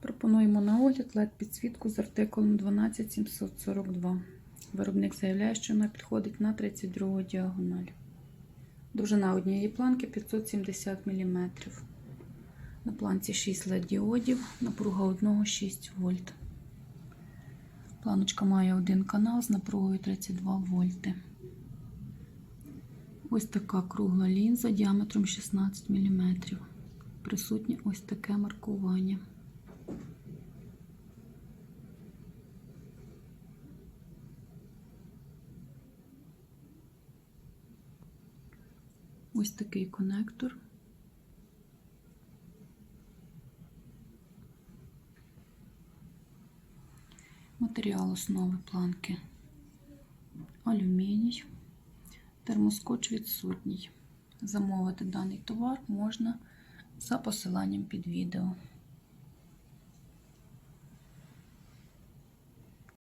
Пропонуємо на огляд led підсвітку з артикулом 12742. Виробник заявляє, що вона підходить на 32 діагональ. Довжина однієї планки 570 мм. На планці 6 LED діодів, напруга одного 6 вольт. Планочка має один канал з напругою 32 вольти. Ось така кругла лінза діаметром 16 мм. Присутнє ось таке маркування. Ось такий конектор. Матеріал основи планки алюміній, термоскоч відсутній. Замовити даний товар можна за посиланням під відео.